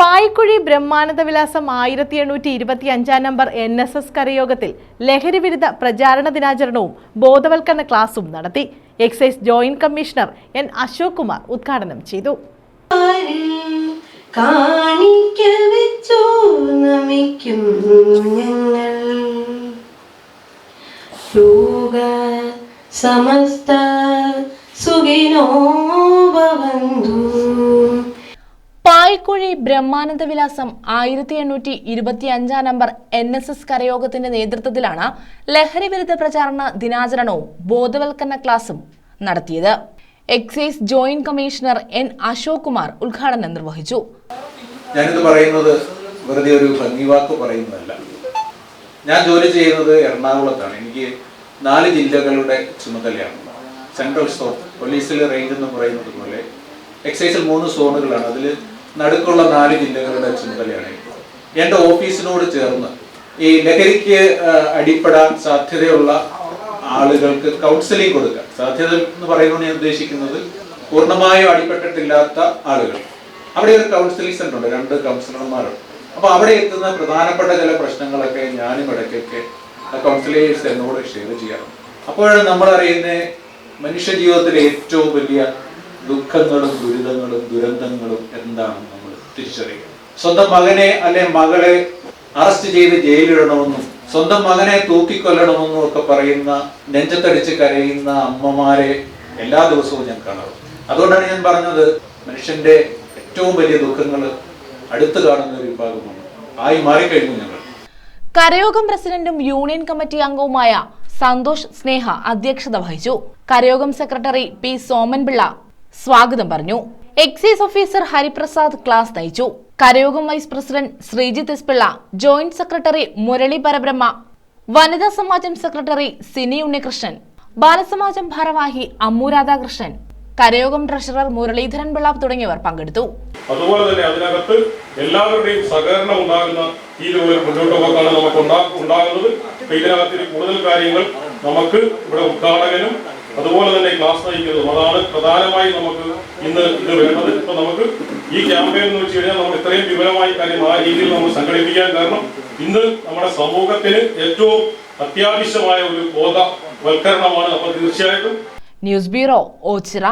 പായ്ക്കുഴി ബ്രഹ്മാനന്ദ വിലാസം ആയിരത്തി എണ്ണൂറ്റി ഇരുപത്തി അഞ്ചാം നമ്പർ എൻ എസ് എസ് കരയോഗത്തിൽ ലഹരി വിരുദ്ധ പ്രചാരണ ദിനാചരണവും ബോധവൽക്കരണ ക്ലാസും നടത്തി. Excise joint commissioner N Ashok Kumar ഉദ്ഘാടനം ചെയ്തു. സമസ്ത സുഖിനോ ഭവന്തു. പായ്ക്കുഴി ബ്രഹ്മാനന്ദ വിലാസം ആയിരത്തി എണ്ണൂറ്റി ഇരുപത്തി അഞ്ചാം നമ്പർ എൻ എസ് എസ് കരയോഗത്തിന്റെ നേതൃത്വത്തിലാണ് ലഹരി വിരുദ്ധ പ്രചാരണ ദിനാചരണവും ബോധവൽക്കരണ ക്ലാസും നടത്തിയത്. Excise joint commissioner N Ashok Kumar ഉദ്ഘാടനം നിർവഹിച്ചു. ഞാനിത് പറയുന്നത് വെറുതെ ഒരു ഭംഗിവാക്ക് പറയുന്നതല്ല. ഞാൻ ജോലി ചെയ്യുന്നത് എറണാകുളത്താണ്. എനിക്ക് നാല് ജില്ലകളുടെ ചുമതലയാണ്. സെൻട്രൽ സോൺ പോലീസിലെ റേഞ്ച് എന്ന് പറയുന്നത് പോലെ എക്സൈസിൽ മൂന്ന് സോണുകളാണ്. അതിൽ നടുക്കുള്ള നാല് ജില്ലകളുടെ ചുമതലയാണ്. എന്റെ ഓഫീസിനോട് ചേർന്ന് ഈ ലഹരിക്ക് അടിപ്പെടാൻ സാധ്യതയുള്ള ആളുകൾക്ക് കൗൺസിലിംഗ് കൊടുക്കുക സാധ്യത എന്ന് പറയുന്നത് ഞാൻ ഉദ്ദേശിക്കുന്നത് പൂർണമായും അടിപ്പെട്ടിട്ടില്ലാത്ത ആളുകൾ. അവിടെ ഒരു കൗൺസിലിംഗ് സെന്റർ ഉണ്ട് രണ്ട് കൗൺസിലർമാരുണ്ട് അപ്പൊ അവിടെ എത്തുന്ന പ്രധാനപ്പെട്ട ചില പ്രശ്നങ്ങളൊക്കെ ഞാനും ഇടയ്ക്കൊക്കെ കൗൺസിലേഴ്സ് എന്നോട് ഷെയർ ചെയ്യാറുണ്ട്. അപ്പോഴാണ് നമ്മൾ അറിയുന്ന മനുഷ്യ ജീവിതത്തിലെ ഏറ്റവും വലിയ ദുഃഖങ്ങളും ദുരിതങ്ങളും ദുരന്തങ്ങളും എന്താണ് നമ്മൾ തിരിച്ചറിയുക സ്വന്തം മകനെ അല്ലെ മകളെ അറസ്റ്റ് ചെയ്ത് ജയിലിടണമെന്നും സ്വന്തം മകനെ തൂക്കിക്കൊല്ലണമെന്നും ഒക്കെ പറയുന്ന നെഞ്ചത്തടിച്ച് കരയുന്ന അമ്മമാരെ എല്ലാ ദിവസവും ഞാൻ കാണാറുണ്ട്. അതുകൊണ്ടാണ് ഞാൻ പറഞ്ഞത് മനുഷ്യന്റെ ഏറ്റവും വലിയ ദുഃഖങ്ങൾ അടുത്ത് കാണുന്ന ഒരു വിഭാഗമാണ്. ആയി മാറിക്കഴിഞ്ഞു ഞങ്ങൾ. കരയോഗം പ്രസിഡന്റും യൂണിയൻ കമ്മിറ്റി അംഗവുമായ സന്തോഷ് സ്നേഹ അധ്യക്ഷത വഹിച്ചു. കരയോഗം സെക്രട്ടറി പി സോമൻപിള്ള സ്വാഗതം പറഞ്ഞു. എക്സൈസ് ഓഫീസർ ഹരിപ്രസാദ് ക്ലാസ് നയിച്ചു. കരയോഗം vice president Sreejith S Pillai joint secretary Murali പരബ്രഹ്മ വനിതാ സമാജം സെക്രട്ടറി സിനി ഉണ്ണികൃഷ്ണൻ ബാലസമാജം ഭാരവാഹി അമ്മു രാധാകൃഷ്ണൻ കരയോഗം ട്രഷറർ മുരളീധരൻ പിള്ള തുടങ്ങിയവർ പങ്കെടുത്തു. അതുപോലെ തന്നെ അതിനകത്ത് എല്ലാവരുടെയും സഹകരണം ഉണ്ടാകുന്ന ഈ ഒരു മുന്നോട്ട് പോക്കാണ് നമുക്ക് ഉണ്ടാ- ഉണ്ടാകുന്നത് ഇതിനകത്ത് കൂടുതൽ കാര്യങ്ങൾ നമുക്ക് ഇവിടെ ഉദ്ഘാടകനും അതുപോലെ തന്നെ ക്ലാസ് നയിക്കുന്നതും. അതാണ് പ്രധാനമായി നമുക്ക് ഇന്ന് ഇത് വേണ്ടത്. ഇപ്പൊ നമുക്ക് ഈ ക്യാമ്പയിൻ എന്ന് വെച്ച് കഴിഞ്ഞാൽ നമ്മൾ ഇത്രയും വിവരമായി കാര്യം ആ രീതിയിൽ നമ്മൾ സംഘടിപ്പിക്കാൻ കാരണം ഇന്ന് നമ്മുടെ സമൂഹത്തിന് ഏറ്റവും അത്യാവശ്യമായ ഒരു ബോധവൽക്കരണമാണ്. അപ്പൊ തീർച്ചയായിട്ടും ന്യൂസ് ബ്യൂറോ ഓച്ചിറ